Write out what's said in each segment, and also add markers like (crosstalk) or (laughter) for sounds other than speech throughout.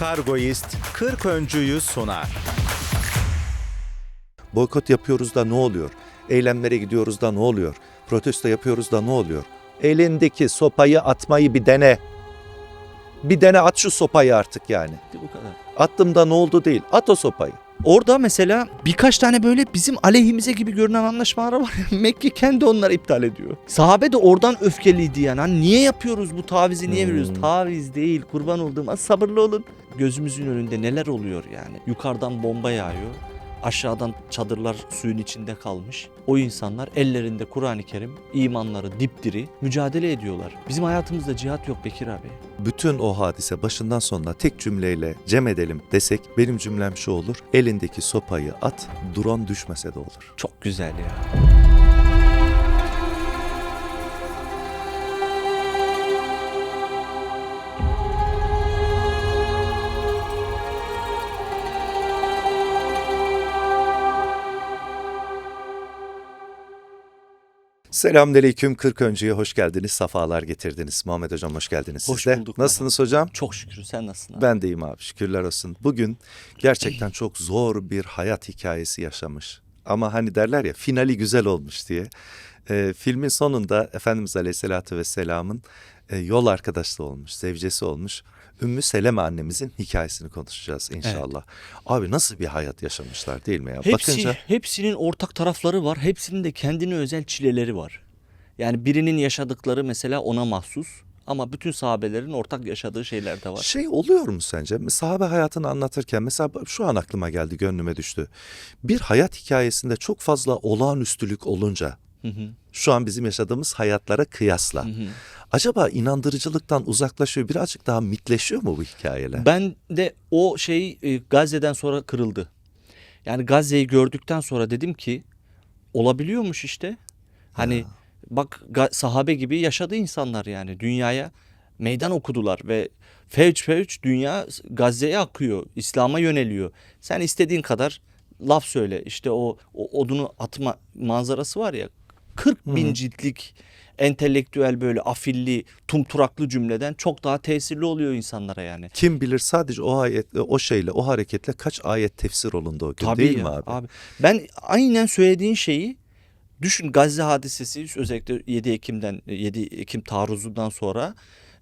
Kargoist 40 öncüyü sunar. Boykot yapıyoruz da ne oluyor? Eylemlere gidiyoruz da ne oluyor? Protesto yapıyoruz da ne oluyor? Elindeki sopayı atmayı bir dene. Bir dene at şu sopayı artık yani. Bu kadar. Attım da ne oldu değil. At o sopayı. Orada mesela birkaç tane böyle bizim aleyhimize gibi görünen anlaşmalar var. (laughs) Mekke kendi onları iptal ediyor. Sahabe de oradan öfkeliydi yani. Hani niye yapıyoruz bu tavizi niye Hmm. veriyoruz? Taviz değil kurban olduğum sabırlı olun. Gözümüzün önünde neler oluyor yani. Yukarıdan bomba yağıyor. Aşağıdan çadırlar suyun içinde kalmış. O insanlar ellerinde Kur'an-ı Kerim, imanları dipdiri mücadele ediyorlar. Bizim hayatımızda cihat yok Bekir abi. Bütün o hadise başından sonuna tek cümleyle cem edelim desek benim cümlem şu olur. Elindeki sopayı at, drone düşmese de olur. Çok güzel ya. Selamünaleyküm 40 öncüye hoş geldiniz, safalar getirdiniz. Muhammed Hocam hoş geldiniz Hoş siz de. bulduk Nasılsınız hocam? Çok şükür sen nasılsın abi? Ben de iyiyim abi şükürler olsun. Bugün gerçekten çok zor bir hayat hikayesi yaşamış. Ama hani derler ya finali güzel olmuş diye. Ee, filmin sonunda Efendimiz Aleyhisselatü Vesselam'ın e, yol arkadaşlığı olmuş, zevcesi olmuş. Ümmü Seleme annemizin hikayesini konuşacağız inşallah. Abi nasıl bir hayat yaşamışlar değil mi ya? Hepsi, Bakınca hepsinin ortak tarafları var. Hepsinin de kendine özel çileleri var. Yani birinin yaşadıkları mesela ona mahsus. Ama bütün sahabelerin ortak yaşadığı şeyler de var. şey oluyor mu sence? Sahabe hayatını anlatırken mesela şu an aklıma geldi, gönlüme düştü. Bir hayat hikayesinde çok fazla olağanüstülük olunca Hı hı, şu an bizim yaşadığımız hayatlara kıyasla. hı hı. Acaba inandırıcılıktan uzaklaşıyor, birazcık daha mitleşiyor mu bu hikayeler? Ben de o şey e, Gazze'den sonra kırıldı. Yani Gazze'yi gördükten sonra dedim ki olabiliyormuş işte. Hani Ya. bak sahabe gibi yaşadı insanlar yani dünyaya meydan okudular ve fevç fevç dünya Gazze'ye akıyor. İslam'a yöneliyor. Sen istediğin kadar laf söyle. İşte o, o odunu atma manzarası var ya 40 bin Hı. ciltlik entelektüel böyle afilli tumturaklı cümleden çok daha tesirli oluyor insanlara yani. Kim bilir sadece o ayet, o şeyle, o hareketle kaç ayet tefsir olundu o gün Tabii değil ya, mi abi? Ben aynen söylediğin şeyi düşün Gazze hadisesi özellikle 7 Ekim'den 7 Ekim taarruzundan sonra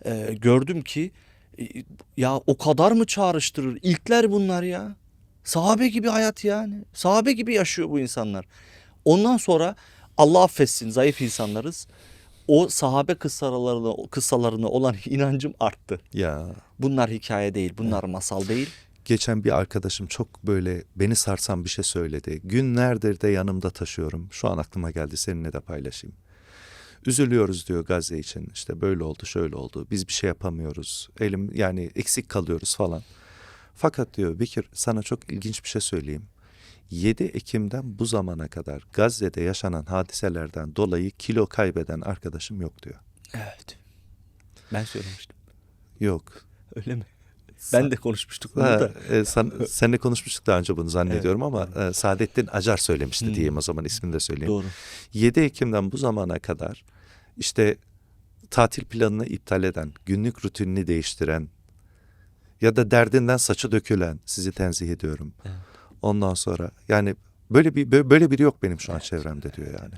e, gördüm ki e, ya o kadar mı çağrıştırır? İlkler bunlar ya. Sahabe gibi hayat yani. Sahabe gibi yaşıyor bu insanlar. Ondan sonra Allah affetsin zayıf insanlarız. O sahabe kıssalarına, kıssalarına olan (laughs) inancım arttı. Ya Bunlar hikaye değil, bunlar masal değil. geçen bir arkadaşım çok böyle beni sarsan bir şey söyledi. Günlerdir de yanımda taşıyorum. Şu an aklıma geldi seninle de paylaşayım. Üzülüyoruz diyor Gazze için. İşte böyle oldu, şöyle oldu. Biz bir şey yapamıyoruz. Elim yani eksik kalıyoruz falan. Fakat diyor Bekir sana çok ilginç bir şey söyleyeyim. 7 Ekim'den bu zamana kadar Gazze'de yaşanan hadiselerden dolayı kilo kaybeden arkadaşım yok diyor. Evet. Ben söylemiştim. Yok. Öyle mi? Ben de konuşmuştuk bunu da. e, sen, seninle konuşmuştuk daha önce bunu zannediyorum ama e, Saadettin Acar söylemişti Hmm. diyeyim o zaman ismini de söyleyeyim. Doğru. 7 Ekim'den bu zamana kadar işte tatil planını iptal eden, günlük rutinini değiştiren ya da derdinden saçı dökülen sizi tenzih ediyorum. Evet. Ondan sonra yani böyle bir bö- böyle biri yok benim şu an çevremde diyor yani.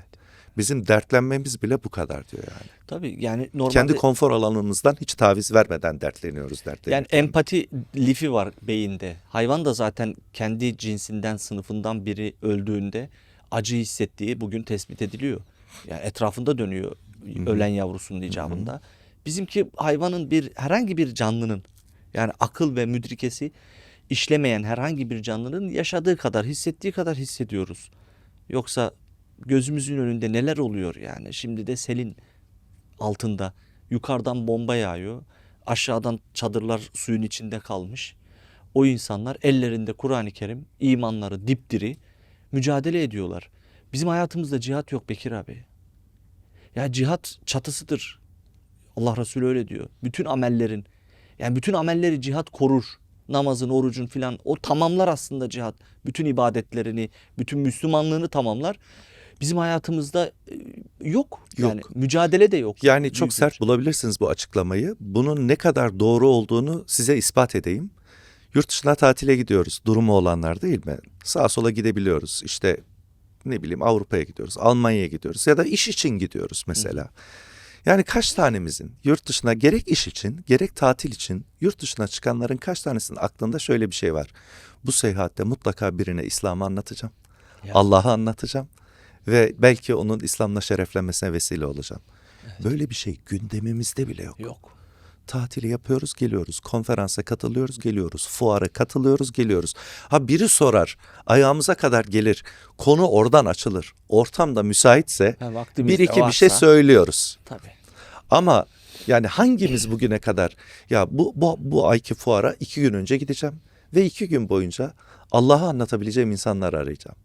Bizim dertlenmemiz bile bu kadar diyor yani. Tabii yani normalde Kendi konfor alanımızdan hiç taviz vermeden dertleniyoruz yani dertleniyoruz. empati lifi var beyinde. Hayvan da zaten kendi cinsinden, sınıfından biri öldüğünde acı hissettiği bugün tespit ediliyor. Yani etrafında dönüyor ölen yavrusunun icabında. Bizimki hayvanın bir herhangi bir canlının yani akıl ve müdrikesi işlemeyen herhangi bir canlının yaşadığı kadar, hissettiği kadar hissediyoruz. Yoksa gözümüzün önünde neler oluyor yani? Şimdi de selin altında yukarıdan bomba yağıyor. Aşağıdan çadırlar suyun içinde kalmış. O insanlar ellerinde Kur'an-ı Kerim, imanları dipdiri mücadele ediyorlar. Bizim hayatımızda cihat yok Bekir abi. Ya cihat çatısıdır. Allah Resulü öyle diyor. Bütün amellerin yani bütün amelleri cihat korur. Namazın, orucun filan o tamamlar aslında cihat. Bütün ibadetlerini, bütün Müslümanlığını tamamlar. Bizim hayatımızda e, yok. Yani Yok. mücadele de yok. Yani çok sert bir- bulabilirsiniz bu açıklamayı. Bunun ne kadar doğru olduğunu size ispat edeyim. Yurt dışına tatile gidiyoruz. Durumu olanlar değil mi? Sağa sola gidebiliyoruz. İşte ne bileyim Avrupa'ya gidiyoruz, Almanya'ya gidiyoruz ya da iş için gidiyoruz mesela. Yani kaç tanemizin yurt dışına gerek iş için gerek tatil için yurt dışına çıkanların kaç tanesinin aklında şöyle bir şey var. Bu seyahatte mutlaka birine İslam'ı anlatacağım. Ya. Allah'ı anlatacağım ve belki onun İslam'la şereflenmesine vesile olacağım. Böyle bir şey gündemimizde bile yok. Yok. Tatili yapıyoruz, geliyoruz. Konferansa katılıyoruz, geliyoruz. Fuara katılıyoruz, geliyoruz. Ha biri sorar, ayağımıza kadar gelir. Konu oradan açılır. Ortam da müsaitse Ha, bir iki bir şey varsa- söylüyoruz. Tabii. Ama yani hangimiz bugüne kadar ya bu, bu, bu ayki fuara iki gün önce gideceğim ve iki gün boyunca Allah'ı anlatabileceğim insanlar arayacağım.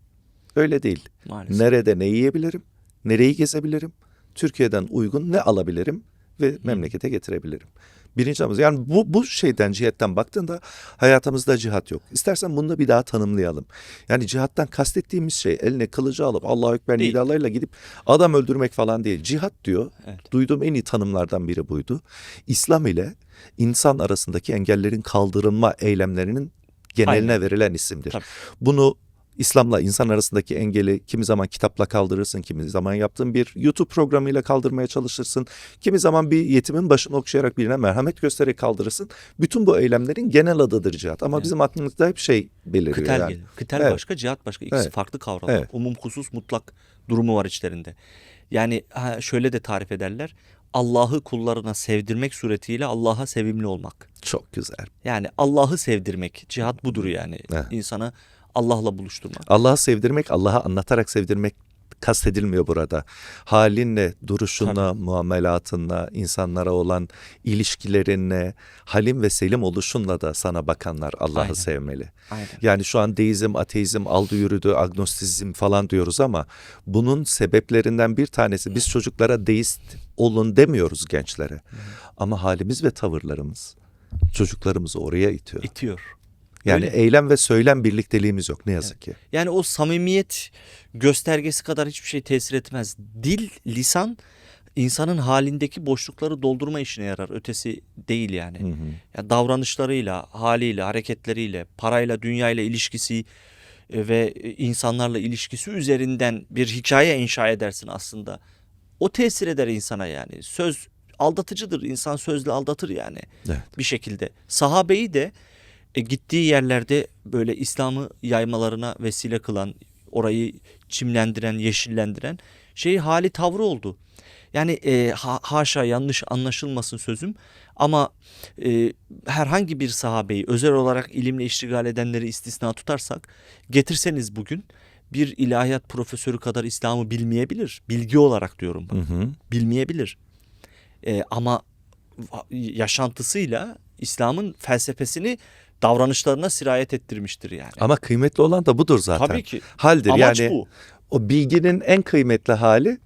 Öyle değil. Maalesef. Nerede ne yiyebilirim? Nereyi gezebilirim? Türkiye'den uygun ne alabilirim ve memlekete getirebilirim. Birinci amacı yani bu, bu şeyden cihetten baktığında hayatımızda cihat yok. İstersen bunu da bir daha tanımlayalım. Yani cihattan kastettiğimiz şey eline kılıcı alıp Allahu Ekber nidalarıyla gidip adam öldürmek falan değil. Cihat diyor. Evet. Duyduğum en iyi tanımlardan biri buydu. İslam ile insan arasındaki engellerin kaldırılma eylemlerinin geneline Aynen. verilen isimdir. Tabii. Bunu İslam'la insan arasındaki engeli kimi zaman kitapla kaldırırsın, kimi zaman yaptığın bir YouTube programıyla kaldırmaya çalışırsın. Kimi zaman bir yetimin başını okşayarak birine merhamet göstererek kaldırırsın. Bütün bu eylemlerin genel adıdır cihat. Ama Evet. bizim aklımızda hep şey beliriyor Kıtel yani. gelir. Kıtel Evet. başka, cihat başka. İkisi Evet. farklı kavramlar. Evet. Umum husus mutlak durumu var içlerinde. Yani şöyle de tarif ederler. Allah'ı kullarına sevdirmek suretiyle Allah'a sevimli olmak. Çok güzel. Yani Allah'ı sevdirmek. Cihat budur yani. Evet. İnsana Allah'la buluşturmak. Allah'ı sevdirmek, Allah'a anlatarak sevdirmek kastedilmiyor burada. Halinle, duruşunla, muamelatınla, insanlara olan ilişkilerinle, halim ve selim oluşunla da sana bakanlar Allah'ı sevmeli. Aynen. Yani şu an deizm, ateizm, aldı yürüdü, agnostizm falan diyoruz ama bunun sebeplerinden bir tanesi biz çocuklara deist olun demiyoruz gençlere. Ama halimiz ve tavırlarımız çocuklarımızı oraya itiyor. İtiyor. Yani Öyle. eylem ve söylem birlikteliğimiz yok ne yazık ki. Yani o samimiyet göstergesi kadar hiçbir şey tesir etmez. Dil, lisan insanın halindeki boşlukları doldurma işine yarar. Ötesi değil yani. Hı hı. Ya davranışlarıyla, haliyle, hareketleriyle, parayla, dünyayla ilişkisi e, ve insanlarla ilişkisi üzerinden bir hikaye inşa edersin aslında. O tesir eder insana yani. Söz aldatıcıdır. İnsan sözle aldatır yani Evet. bir şekilde. Sahabeyi de e, gittiği yerlerde böyle İslam'ı yaymalarına vesile kılan, orayı çimlendiren, yeşillendiren şey hali tavrı oldu. Yani e, ha- haşa yanlış anlaşılmasın sözüm ama e, herhangi bir sahabeyi özel olarak ilimle iştigal edenleri istisna tutarsak getirseniz bugün bir ilahiyat profesörü kadar İslam'ı bilmeyebilir. Bilgi olarak diyorum bak Hı hı. bilmeyebilir. Ee, ama yaşantısıyla İslam'ın felsefesini davranışlarına sirayet ettirmiştir yani. Ama kıymetli olan da budur zaten. Tabii ki. Haldir Amaç yani bu. o bilginin en kıymetli hali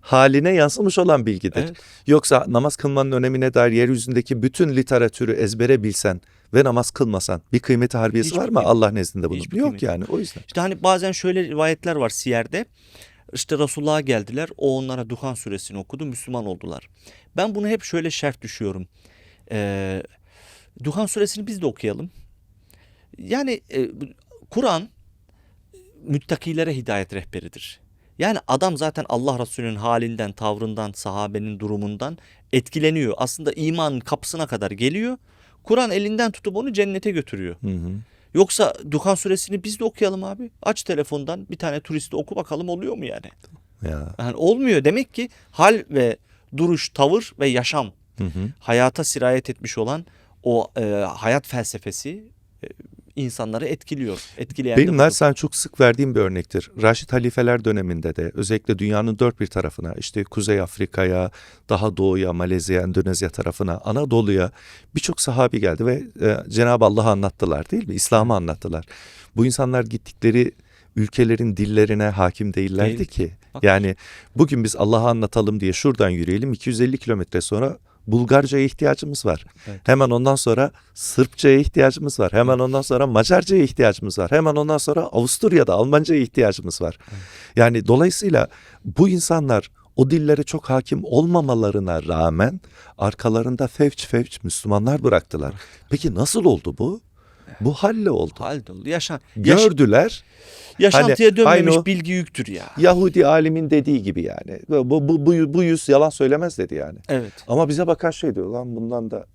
haline yansımış olan bilgidir. Evet. Yoksa namaz kılmanın önemine dair yeryüzündeki bütün literatürü ezbere bilsen ve namaz kılmasan bir kıymeti harbiyesi Hiçbir var mı Allah nezdinde bunun? hiçbir Yok kıymeti. yani o yüzden. İşte hani bazen şöyle rivayetler var Siyer'de. İşte Resulullah'a geldiler. O onlara Duhan suresini okudu. Müslüman oldular. Ben bunu hep şöyle şert düşüyorum. Ee, Duhan suresini biz de okuyalım. Yani e, Kur'an müttakilere hidayet rehberidir. Yani adam zaten Allah Resulü'nün halinden, tavrından, sahabenin durumundan etkileniyor. Aslında imanın kapısına kadar geliyor. Kur'an elinden tutup onu cennete götürüyor. Hı hı. Yoksa Duhan suresini biz de okuyalım abi. Aç telefondan bir tane turisti oku bakalım oluyor mu yani? Ya. Yani olmuyor. Demek ki hal ve duruş, tavır ve yaşam Hı hı. hayata sirayet etmiş olan o e, hayat felsefesi e, insanları etkiliyor. Etkileyen Benim naçizane çok sık verdiğim bir örnektir. Raşid halifeler döneminde de özellikle dünyanın dört bir tarafına işte Kuzey Afrika'ya, daha doğuya, Malezya, Endonezya tarafına, Anadolu'ya birçok sahabi geldi ve e, Cenab-ı Allah'ı anlattılar değil mi? İslam'ı anlattılar. Bu insanlar gittikleri ülkelerin dillerine hakim değillerdi Değil. ki. Bak. Yani bugün biz Allah'ı anlatalım diye şuradan yürüyelim 250 kilometre sonra Bulgarca'ya ihtiyacımız var. Evet. Hemen ondan sonra Sırpça'ya ihtiyacımız var. Hemen ondan sonra Macarca'ya ihtiyacımız var. Hemen ondan sonra Avusturya'da Almanca'ya ihtiyacımız var. Yani dolayısıyla bu insanlar o dillere çok hakim olmamalarına rağmen arkalarında fevç fevç Müslümanlar bıraktılar. Peki nasıl oldu bu? Bu halle oldu. Halde oldu. Yaşan, yaş- Gördüler. yaşantıya Hani dönmemiş aynı o- bilgi yüktür ya. Yahudi alimin dediği gibi yani. Bu, bu, bu, bu yüz yalan söylemez dedi yani. Evet. Ama bize bakan şey diyor lan bundan da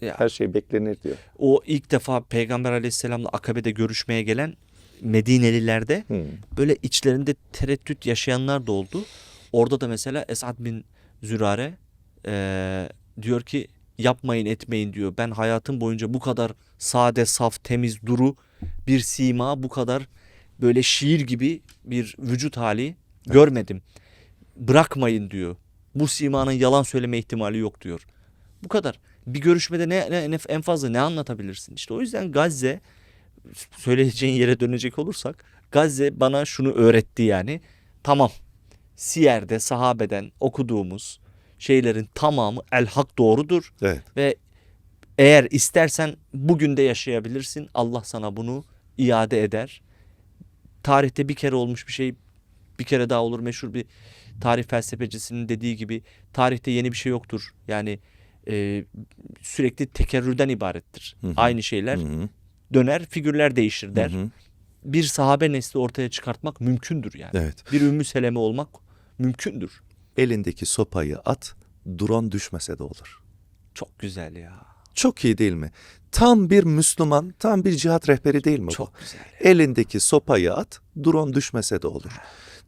Ya. her şey beklenir diyor. O ilk defa Peygamber Aleyhisselam'la Akabe'de görüşmeye gelen Medinelilerde Hmm. böyle içlerinde tereddüt yaşayanlar da oldu. Orada da mesela Esad bin Zürare eee, diyor ki yapmayın etmeyin diyor. Ben hayatım boyunca bu kadar sade, saf, temiz, duru bir sima, bu kadar böyle şiir gibi bir vücut hali görmedim. Bırakmayın diyor. Bu simanın yalan söyleme ihtimali yok diyor. Bu kadar. Bir görüşmede ne- ne- en fazla ne anlatabilirsin? İşte o yüzden Gazze söyleyeceğin yere dönecek olursak Gazze bana şunu öğretti yani. Tamam. Siyer'de sahabeden okuduğumuz şeylerin tamamı el hak doğrudur Evet. ve eğer istersen bugün de yaşayabilirsin. Allah sana bunu iade eder. Tarihte bir kere olmuş bir şey bir kere daha olur. Meşhur bir tarih felsefecisinin dediği gibi tarihte yeni bir şey yoktur. Yani e, sürekli tekerrürden ibarettir. Hı hı. Aynı şeyler Hı hı. döner, figürler değişir der. Hı hı. Bir sahabe nesli ortaya çıkartmak mümkündür yani. Evet. Bir Ümmü Seleme olmak mümkündür. Elindeki sopayı at, drone düşmese de olur. Çok güzel ya. Çok iyi değil mi? Tam bir Müslüman, tam bir cihat rehberi değil mi bu? Çok güzel. Elindeki sopayı at, drone düşmese de olur.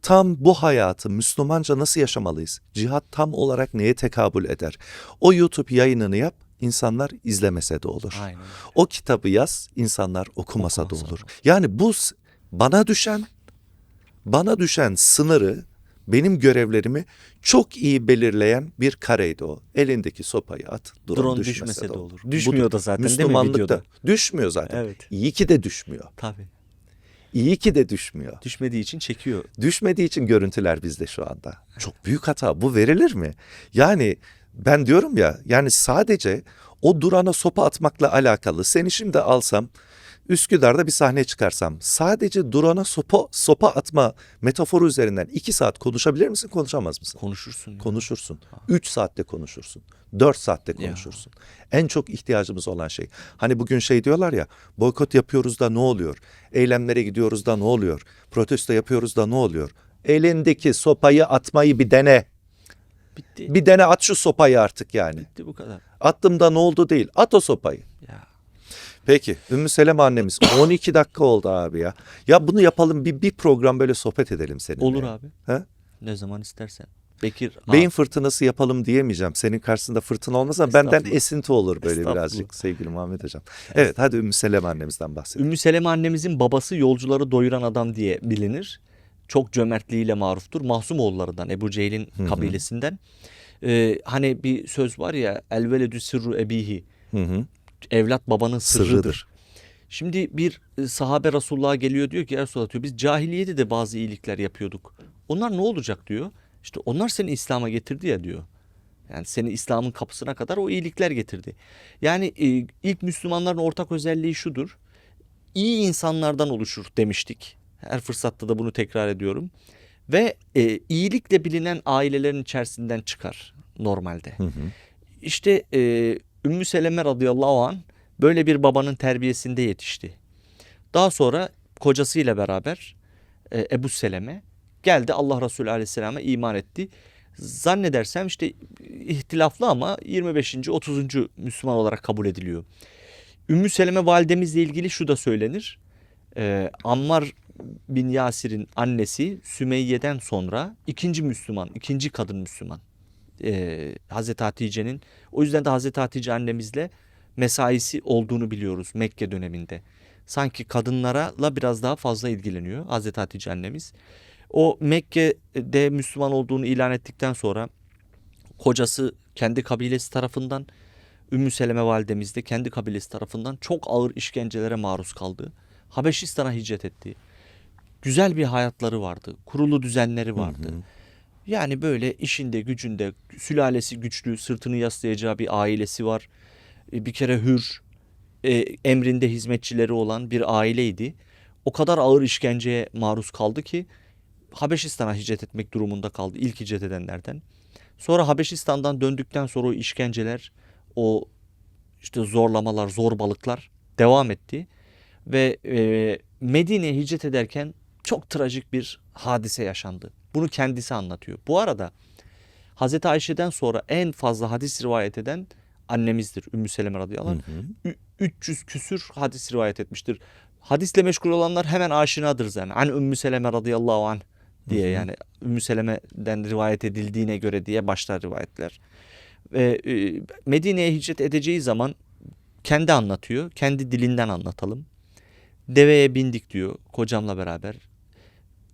Tam bu hayatı Müslümanca nasıl yaşamalıyız? Cihat tam olarak neye tekabül eder? O YouTube yayınını yap, insanlar izlemese de olur. Aynen. O kitabı yaz, insanlar okumasa, Okumasa da olur. Yani bu bana düşen, bana düşen sınırı, benim görevlerimi çok iyi belirleyen bir kareydi o. Elindeki sopayı at, drone, Drone düşmese, düşmese de olur. olur. Düşmüyor da zaten değil mi Müslümanlıkta videoda? düşmüyor zaten. Evet. İyi ki de düşmüyor. Tabii. İyi ki de düşmüyor. Düşmediği için çekiyor. Düşmediği için görüntüler bizde şu anda. Çok büyük hata. Bu verilir mi? Yani ben diyorum ya yani sadece o durana sopa atmakla alakalı. Seni şimdi alsam Üsküdar'da bir sahne çıkarsam sadece durana sopa, sopa atma metaforu üzerinden iki saat konuşabilir misin konuşamaz mısın? Konuşursun. ya. Konuşursun. Üç saatte konuşursun. Dört saatte Ya. konuşursun. En çok ihtiyacımız olan şey. Hani bugün şey diyorlar ya boykot yapıyoruz da ne oluyor? Eylemlere gidiyoruz da ne oluyor? Protesto yapıyoruz da ne oluyor? Elindeki sopayı atmayı bir dene. Bitti. Bir dene at şu sopayı artık yani. Bitti bu kadar. Attım da ne oldu değil. At o sopayı. Ya. Peki Ümmü Selem annemiz (coughs) 12 dakika oldu abi ya. Ya bunu yapalım bir, bir program böyle sohbet edelim seninle. Olur abi. He? Ne zaman istersen. Bekir. Beyin Aa, fırtınası yapalım diyemeyeceğim. Senin karşısında fırtına olmaz ama benden esinti olur böyle birazcık sevgili Muhammed Hocam. Evet hadi Ümmü Selem annemizden bahsedelim. Ümmü Seleme annemizin babası yolcuları doyuran adam diye bilinir. Çok cömertliğiyle maruftur. Mahsumoğullarından Ebu Cehil'in kabilesinden. Ee, hani bir söz var ya el veledü sırru ebihi. Hı hı. Evlat babanın sırrıdır. Sırrıdır. Şimdi bir e, sahabe Resulullah'a geliyor diyor ki ya Resulullah diyor biz cahiliyede de bazı iyilikler yapıyorduk. Onlar ne olacak diyor. İşte onlar seni İslam'a getirdi ya diyor. Yani seni İslam'ın kapısına kadar o iyilikler getirdi. Yani e, ilk Müslümanların ortak özelliği şudur. İyi insanlardan oluşur demiştik. Her fırsatta da bunu tekrar ediyorum. Ve e, iyilikle bilinen ailelerin içerisinden çıkar normalde. Hı hı. İşte e, Ümmü Seleme radıyallahu an böyle bir babanın terbiyesinde yetişti. Daha sonra kocasıyla beraber e, Ebu Seleme geldi Allah Resulü aleyhisselama iman etti. Zannedersem işte ihtilaflı ama 25. 30. Müslüman olarak kabul ediliyor. Ümmü Seleme validemizle ilgili şu da söylenir. Ee, Ammar bin Yasir'in annesi Sümeyye'den sonra ikinci Müslüman, ikinci kadın Müslüman. Ee, Hazreti Hatice'nin. O yüzden de Hazreti Hatice annemizle mesaisi olduğunu biliyoruz Mekke döneminde. Sanki kadınlarla biraz daha fazla ilgileniyor Hazreti Hatice annemiz. O Mekke'de Müslüman olduğunu ilan ettikten sonra kocası kendi kabilesi tarafından Ümmü Seleme validemiz de kendi kabilesi tarafından çok ağır işkencelere maruz kaldı. Habeşistan'a hicret etti. Güzel bir hayatları vardı. Kurulu düzenleri vardı. Yani böyle işinde gücünde sülalesi güçlü, sırtını yaslayacağı bir ailesi var. E, Bir kere hür, e, emrinde hizmetçileri olan bir aileydi. O kadar ağır işkenceye maruz kaldı ki Habeşistan'a hicret etmek durumunda kaldı. İlk hicret edenlerden. Sonra Habeşistan'dan döndükten sonra o işkenceler, o işte zorlamalar, zorbalıklar devam etti. Ve e, Medine'ye hicret ederken çok trajik bir hadise yaşandı. Bunu kendisi anlatıyor. Bu arada Hazreti Ayşe'den sonra en fazla hadis rivayet eden annemizdir. Ümmü Seleme radıyallahu anh. Ü- 300 küsür hadis rivayet etmiştir. Hadisle meşgul olanlar hemen aşinadır zaten. An Ümmü Seleme radıyallahu anh diye yani Ümmü Seleme'den rivayet edildiğine göre diye başlar rivayetler. Ve e, Medine'ye hicret edeceği zaman kendi anlatıyor. Kendi dilinden anlatalım. Deveye bindik diyor kocamla beraber.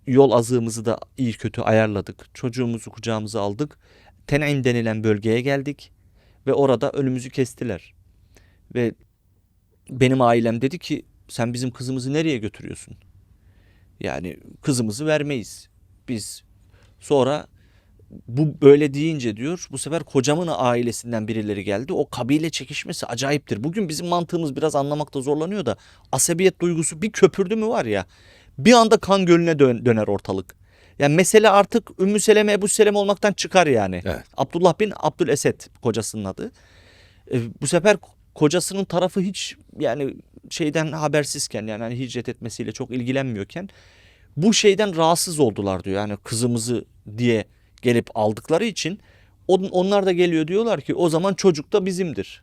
Yol azığımızı da iyi kötü ayarladık. Çocuğumuzu kucağımıza aldık. Ten'im denilen bölgeye geldik. Ve orada önümüzü kestiler. Ve benim ailem dedi ki sen bizim kızımızı nereye götürüyorsun? Yani kızımızı vermeyiz. Biz sonra bu böyle deyince diyor bu sefer kocamın ailesinden birileri geldi. O kabile çekişmesi acayiptir. Bugün bizim mantığımız biraz anlamakta zorlanıyor da asabiyet duygusu bir köpürdü mü var ya bir anda kan gölüne dön- döner ortalık. Yani mesele artık Ümmü Seleme Ebu Seleme olmaktan çıkar yani. Evet. Abdullah bin Abdülesed kocasının adı. E, bu sefer kocasının tarafı hiç yani şeyden habersizken yani hani hicret etmesiyle çok ilgilenmiyorken bu şeyden rahatsız oldular diyor. Yani kızımızı diye gelip aldıkları için on- onlar da geliyor diyorlar ki o zaman çocuk da bizimdir.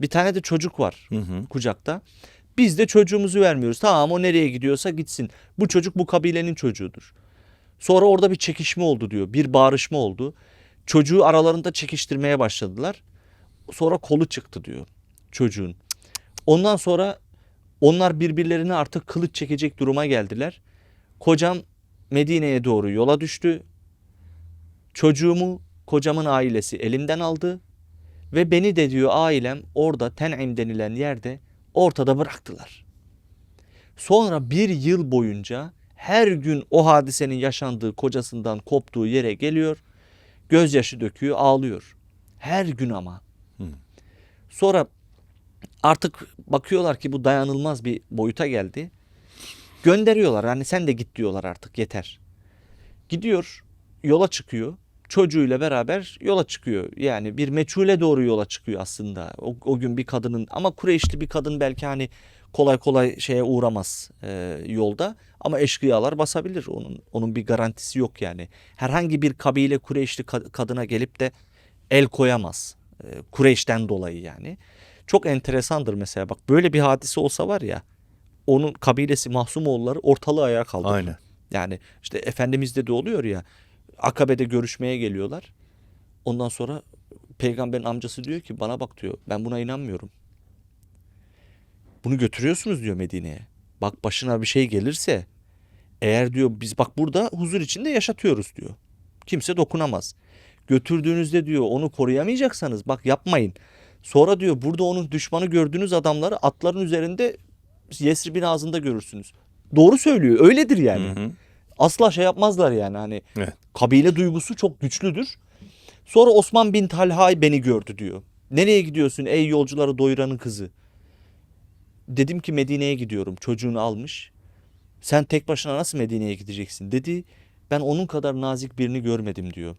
Bir tane de çocuk var Hı hı. kucakta. Biz de çocuğumuzu vermiyoruz. Tamam o nereye gidiyorsa gitsin. Bu çocuk bu kabilenin çocuğudur. Sonra orada bir çekişme oldu diyor. Bir bağrışma oldu. Çocuğu aralarında çekiştirmeye başladılar. Sonra kolu çıktı diyor çocuğun. Ondan sonra onlar birbirlerine artık kılıç çekecek duruma geldiler. Kocam Medine'ye doğru yola düştü. Çocuğumu kocamın ailesi elimden aldı. Ve beni de diyor ailem orada Ten'im denilen yerde ortada bıraktılar. Sonra bir yıl boyunca her gün o hadisenin yaşandığı kocasından koptuğu yere geliyor. Gözyaşı döküyor ağlıyor. Her gün ama. Sonra artık bakıyorlar ki bu dayanılmaz bir boyuta geldi. Gönderiyorlar hani sen de git diyorlar artık yeter. Gidiyor yola çıkıyor. Çocuğuyla beraber yola çıkıyor. Yani bir meçhule doğru yola çıkıyor aslında. O, o gün bir kadının ama Kureyşli bir kadın belki hani kolay kolay şeye uğramaz e, yolda. Ama eşkıyalar basabilir. Onun onun bir garantisi yok yani. Herhangi bir kabile Kureyşli ka- kadına gelip de el koyamaz. E, Kureyş'ten dolayı yani. Çok enteresandır mesela bak böyle bir hadise olsa var ya onun kabilesi Mahsumoğulları ortalığı ayağa kaldırır. Aynen. Yani işte Efendimiz'de de oluyor ya Akabe'de görüşmeye geliyorlar. Ondan sonra peygamberin amcası diyor ki bana bak diyor ben buna inanmıyorum. Bunu götürüyorsunuz diyor Medine'ye. Bak başına bir şey gelirse eğer diyor biz bak burada huzur içinde yaşatıyoruz diyor. Kimse dokunamaz. Götürdüğünüzde diyor onu koruyamayacaksanız bak yapmayın. Sonra diyor burada onun düşmanı gördüğünüz adamları atların üzerinde Yesrib'in ağzında görürsünüz. Doğru söylüyor. Öyledir yani. Hı hı. Asla şey yapmazlar yani hani Evet. kabile duygusu çok güçlüdür. Sonra Osman bin Talha beni gördü diyor. Nereye gidiyorsun ey yolcuları doyuranın kızı? Dedim ki Medine'ye gidiyorum. Çocuğunu almış. Sen tek başına nasıl Medine'ye gideceksin dedi. Ben onun kadar nazik birini görmedim diyor.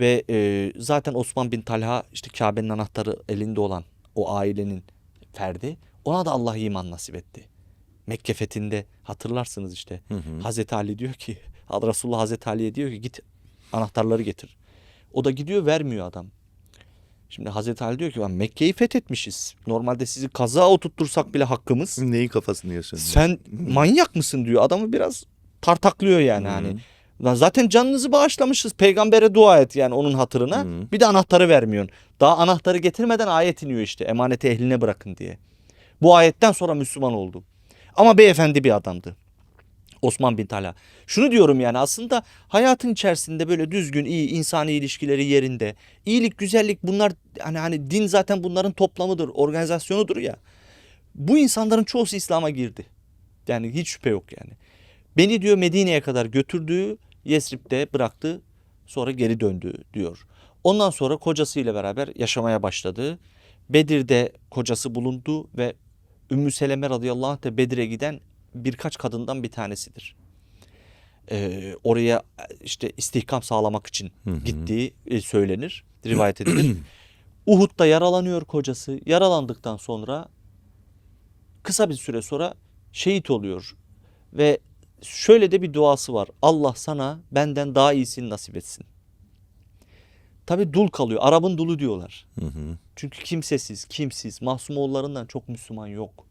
Ve e, zaten Osman bin Talha işte Kabe'nin anahtarı elinde olan o ailenin ferdi. Ona da Allah iman nasip etti. Mekke fethinde hatırlarsınız işte. Hazreti Ali diyor ki (laughs) Resulullah Hazreti Ali'ye diyor ki git anahtarları getir. O da gidiyor vermiyor adam. Şimdi Hazreti Ali diyor ki "Lan Mekke'yi fethetmişiz. Normalde sizi kaza oturttursak bile hakkımız. Neyin kafasını yiyorsun? Sen manyak mısın diyor. Adamı biraz tartaklıyor yani hani. Lan zaten canınızı bağışlamışız. Peygambere dua et yani onun hatırına. Bir de anahtarı vermiyorsun. Daha anahtarı getirmeden ayet iniyor işte. Emaneti ehline bırakın diye. Bu ayetten sonra Müslüman oldu. Ama beyefendi bir adamdı. Osman bin Talha. Şunu diyorum yani aslında hayatın içerisinde böyle düzgün, iyi insani ilişkileri yerinde. iyilik, güzellik bunlar hani hani din zaten bunların toplamıdır, organizasyonudur ya. Bu insanların çoğusu İslam'a girdi. Yani hiç şüphe yok yani. Beni diyor Medine'ye kadar götürdü, Yesrib'de bıraktı, sonra geri döndü diyor. Ondan sonra kocasıyla beraber yaşamaya başladı. Bedir'de kocası bulundu ve Ümmü Seleme radıyallahu anh de Bedir'e giden birkaç kadından bir tanesidir. Ee, oraya işte istihkam sağlamak için gittiği e, söylenir, rivayet (clears throat) edilir. Uhud'da yaralanıyor kocası. Yaralandıktan sonra kısa bir süre sonra şehit oluyor. Ve şöyle de bir duası var. Allah sana benden daha iyisini nasip etsin. Tabi dul kalıyor. Arap'ın dulu diyorlar. Hı hı. Çünkü kimsesiz, kimsiz, Mahsumoğullarından çok Müslüman yok.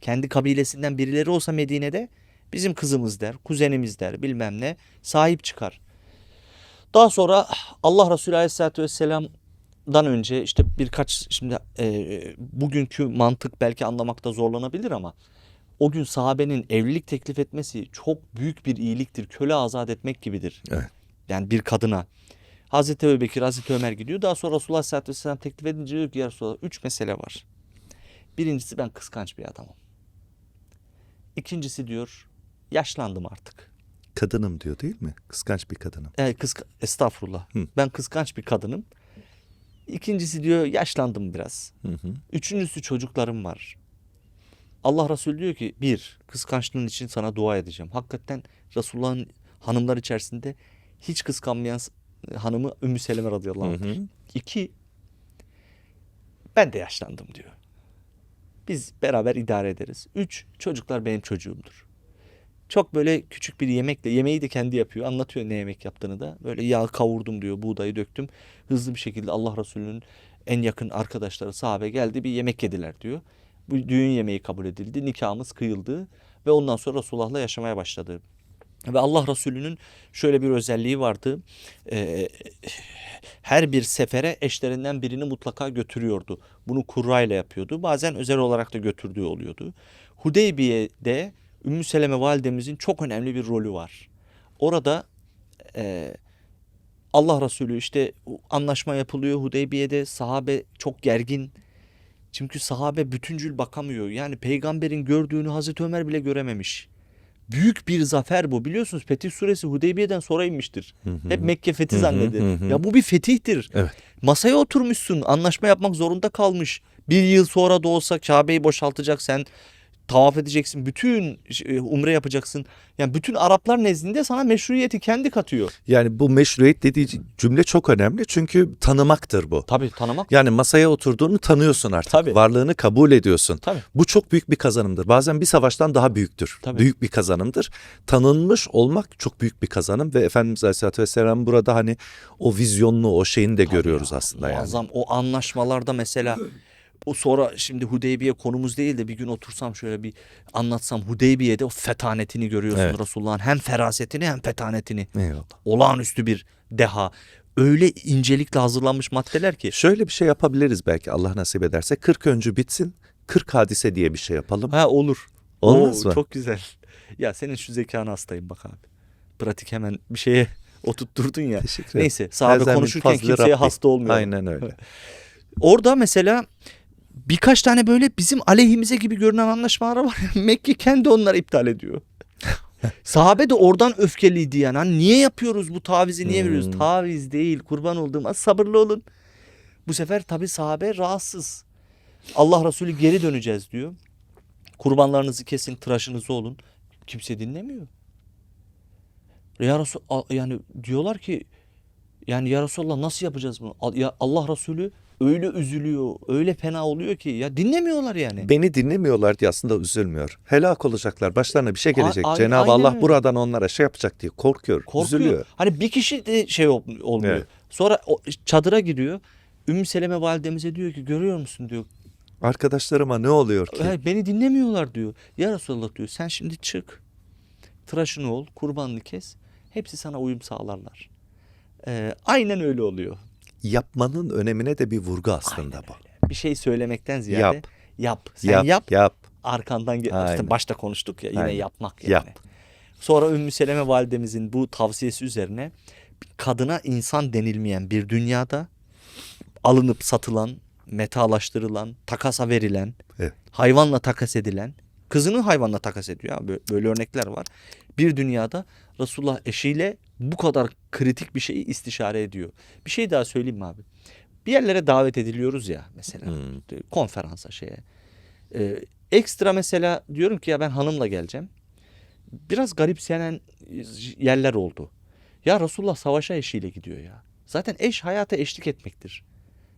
Kendi kabilesinden birileri olsa Medine'de bizim kızımız der, kuzenimiz der, bilmem ne sahip çıkar. Daha sonra Allah Resulü Aleyhisselatü Vesselam'dan önce işte birkaç şimdi e, bugünkü mantık belki anlamakta zorlanabilir ama o gün sahabenin evlilik teklif etmesi çok büyük bir iyiliktir. Köle azat etmek gibidir. Evet. Yani bir kadına. Hazreti Ebubekir, Hazreti Ömer gidiyor. Daha sonra Resulullah Aleyhisselatü Vesselam teklif edince diyor ki ya Resulallah üç mesele var. Birincisi ben kıskanç bir adamım. İkincisi diyor yaşlandım artık. Kadınım diyor değil mi? Kıskanç bir kadınım. E, kıska- estağfurullah. Hı. Ben kıskanç bir kadınım. İkincisi diyor yaşlandım biraz. Hı hı. Üçüncüsü çocuklarım var. Allah Resulü diyor ki bir kıskançlığın için sana dua edeceğim. Hakikaten Resulullah'ın hanımlar içerisinde hiç kıskanmayan hanımı Ümmü Seleme radıyallahu Hı anh. hı. İki ben de yaşlandım diyor. Biz beraber idare ederiz. Üç çocuklar benim çocuğumdur. Çok böyle küçük bir yemekle yemeği de kendi yapıyor. Anlatıyor ne yemek yaptığını da. Böyle yağ kavurdum diyor. Buğdayı döktüm. Hızlı bir şekilde Allah Resulü'nün en yakın arkadaşları sahabe geldi bir yemek yediler diyor. Bu düğün yemeği kabul edildi. Nikahımız kıyıldı ve ondan sonra Resulullah'la yaşamaya başladı. Ve Allah Resulü'nün şöyle bir özelliği vardı. Ee, her bir sefere eşlerinden birini mutlaka götürüyordu. Bunu kurrayla yapıyordu. Bazen özel olarak da götürdüğü oluyordu. Hudeybiye'de Ümmü Seleme validemizin çok önemli bir rolü var. Orada e, Allah Resulü işte anlaşma yapılıyor Hudeybiye'de sahabe çok gergin. Çünkü sahabe bütüncül bakamıyor. Yani peygamberin gördüğünü Hazreti Ömer bile görememiş. Büyük bir zafer bu. Biliyorsunuz Fetih Suresi Hudeybiye'den sonra inmiştir. Hep Mekke fethi Hı hı, zannedilir. hı hı. Ya bu bir fetihtir. Evet. Masaya oturmuşsun. Anlaşma yapmak zorunda kalmış. Bir yıl sonra da olsa Kabe'yi boşaltacak sen. Tavaf edeceksin. Bütün e, umre yapacaksın. Yani bütün Araplar nezdinde sana meşruiyeti kendi katıyor. Yani bu meşruiyet dediği cümle çok önemli çünkü tanımaktır bu. Tabii tanımak. Yani masaya oturduğunu tanıyorsun artık. Tabii. Varlığını kabul ediyorsun. Tabii. Bu çok büyük bir kazanımdır. Bazen bir savaştan daha büyüktür. Tabii. Büyük bir kazanımdır. Tanınmış olmak çok büyük bir kazanım ve Efendimiz Aleyhisselatü Vesselam burada hani o vizyonlu o şeyini de görüyoruz aslında yani. Muazzam o anlaşmalarda mesela o sonra şimdi Hudeybiye konumuz değil de bir gün otursam şöyle bir anlatsam Hudeybiye'de o fetanetini görüyorsun Evet. Resulullah'ın hem ferasetini hem fetanetini. Eyvallah. Olağanüstü bir deha. Öyle incelikle hazırlanmış maddeler ki. Şöyle bir şey yapabiliriz belki Allah nasip ederse. 40 öncü bitsin. 40 hadise diye bir şey yapalım. Ha olur. Olmaz Oo, mı? Çok güzel. Ya senin şu zekana hastayım bak abi. Pratik hemen bir şeye (laughs) oturtturdun ya. Teşekkür ederim. Neyse sahabe konuşurken kimseye Rabbi. hasta olmuyor. Aynen öyle. Orada mesela birkaç tane böyle bizim aleyhimize gibi görünen anlaşmalar var. (laughs) Mekke kendi onları iptal ediyor. (laughs) Sahabe de oradan öfkeliydi yani. Hani niye yapıyoruz bu tavizi niye veriyoruz? Hmm. Taviz değil kurban olduğum az sabırlı olun. Bu sefer tabi sahabe rahatsız. Allah Resulü geri döneceğiz diyor. Kurbanlarınızı kesin tıraşınızı olun. Kimse dinlemiyor. Ya Resul, yani diyorlar ki yani ya Resulallah nasıl yapacağız bunu? Ya Allah Resulü öyle üzülüyor, öyle fena oluyor ki ya dinlemiyorlar yani. Beni dinlemiyorlar diye aslında üzülmüyor. Helak olacaklar. Başlarına bir şey gelecek. A- a- Cenab-ı Allah öyle. buradan onlara şey yapacak diye korkuyor. Korkuyor. Üzülüyor. Hani bir kişi de şey ol- olmuyor. Evet. Sonra o çadıra giriyor. Ümmü Seleme validemize diyor ki görüyor musun diyor. Arkadaşlarıma ne oluyor ki? "Ay, Beni dinlemiyorlar diyor. Ya Resulallah diyor sen şimdi çık. Tıraşını ol, kurbanını kes. Hepsi sana uyum sağlarlar. Ee, aynen öyle oluyor. Yapmanın önemine de bir vurgu aslında Aynen bu. öyle. Bir şey söylemekten ziyade Yap. yap. Sen yap, yap. yap. arkandan. İşte başta konuştuk ya yine Aynen. yapmak yani. Yap. Sonra Ümmü Seleme validemizin bu tavsiyesi üzerine kadına insan denilmeyen bir dünyada alınıp satılan, metalaştırılan, takasa verilen, Evet. hayvanla takas edilen, kızını hayvanla takas ediyor. Böyle, böyle örnekler var. Bir dünyada Resulullah eşiyle bu kadar kritik bir şeyi istişare ediyor. Bir şey daha söyleyeyim mi abi? Bir yerlere davet ediliyoruz ya mesela Hmm. konferansa şeye. Ee, ekstra mesela diyorum ki ya ben hanımla geleceğim. Biraz garipsenen yerler oldu. Ya Resulullah savaşa eşiyle gidiyor ya. Zaten eş hayata eşlik etmektir.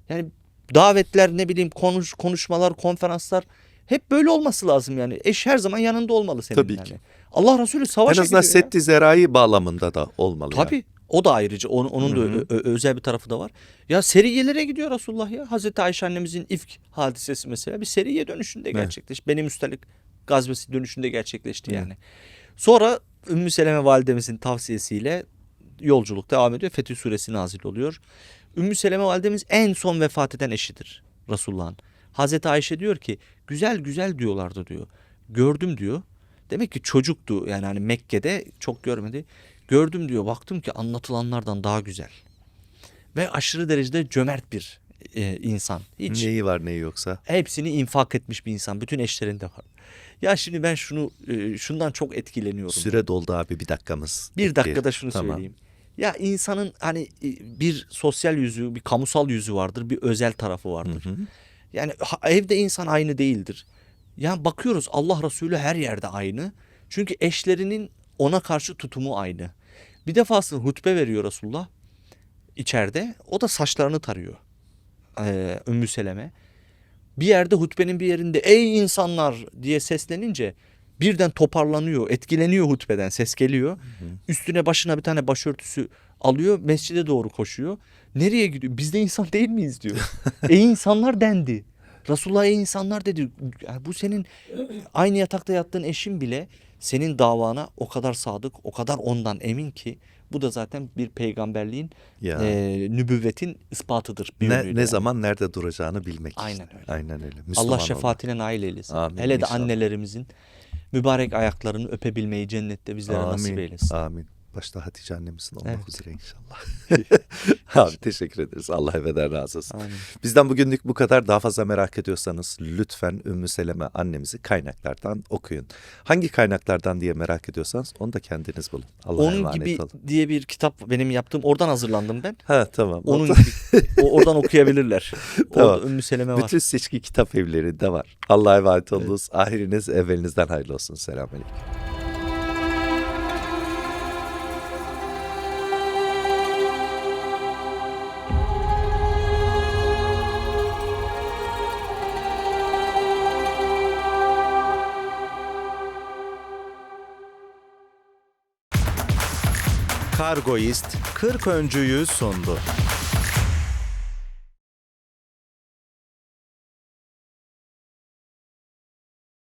Yani davetler ne bileyim konuş konuşmalar, konferanslar Hep böyle olması lazım yani. Eş her zaman yanında olmalı senin Tabii yani. ki. Allah Resulü En savaşa azından gidiyor ya. setti zerai bağlamında da olmalı. yani. Tabii. O da ayrıca. Onun, onun da Hı ö- özel bir tarafı da var. Ya seriyelere gidiyor Resulullah ya. Hazreti Ayşe annemizin ifk hadisesi mesela bir seriye dönüşünde Evet. gerçekleşti. Benim üstelik gazvesi dönüşünde gerçekleşti Evet. yani. Sonra Ümmü Seleme validemizin tavsiyesiyle yolculuk devam ediyor. Fetih suresi nazil oluyor. Ümmü Seleme validemiz en son vefat eden eşidir Resulullah'ın. Hazreti Ayşe diyor ki güzel güzel diyorlardı diyor. Gördüm diyor. Demek ki çocuktu yani hani Mekke'de çok görmedi. Gördüm diyor baktım ki anlatılanlardan daha güzel. Ve aşırı derecede cömert bir e, insan. Hiç Neyi var neyi yoksa. hepsini infak etmiş bir insan. Bütün eşlerinde var. Ya şimdi ben şunu e, şundan çok etkileniyorum. Süre doldu abi bir dakikamız. Bir bitti. dakikada şunu Tamam. söyleyeyim. Ya insanın hani e, bir sosyal yüzü, bir kamusal yüzü vardır, bir özel tarafı vardır. Hı hı. Yani evde insan aynı değildir. Yani bakıyoruz Allah Resulü her yerde aynı. Çünkü eşlerinin ona karşı tutumu aynı. Bir defasında hutbe veriyor Resulullah içeride. O da saçlarını tarıyor. Ee, Ümmü Seleme. Bir yerde hutbenin bir yerinde ey insanlar diye seslenince birden toparlanıyor, etkileniyor hutbeden ses geliyor. Üstüne başına bir tane başörtüsü alıyor, mescide doğru koşuyor. Nereye gidiyor? Biz de insan değil miyiz diyor. ey insanlar dendi. Resulullah ey insanlar dedi. Yani bu senin aynı yatakta yattığın eşin bile senin davana o kadar sadık, o kadar ondan emin ki bu da zaten bir peygamberliğin, Ya. e, nübüvvetin ispatıdır. bir Ne, ne yani. zaman nerede duracağını bilmek. işte. Aynen öyle. Aynen öyle. Allah Müslüman olmak. şefaatine nail eylesin. Amin, Hele de inşallah. annelerimizin mübarek ayaklarını öpebilmeyi cennette bizlere nasip eylesin. Amin. Başta Hatice annemizin olmak Evet. üzere inşallah. (laughs) Abi teşekkür ederiz. Allah ebeden razı olsun. Amin. Bizden bugünlük bu kadar. Daha fazla merak ediyorsanız lütfen Ümmü Seleme annemizi kaynaklardan okuyun. Hangi kaynaklardan diye merak ediyorsanız onu da kendiniz bulun. Allah'a Onun emanet gibi olun. diye bir kitap benim yaptığım oradan hazırlandım ben. Ha tamam. Onun gibi oradan okuyabilirler. (laughs) Tamam. Orada Ümmü Seleme var. Bütün seçki kitap evlerinde var. Allah'a emanet olunuz. Ahiriniz evvelinizden hayırlı olsun. Selamünaleyküm. Kargoist 40 öncüyü sundu.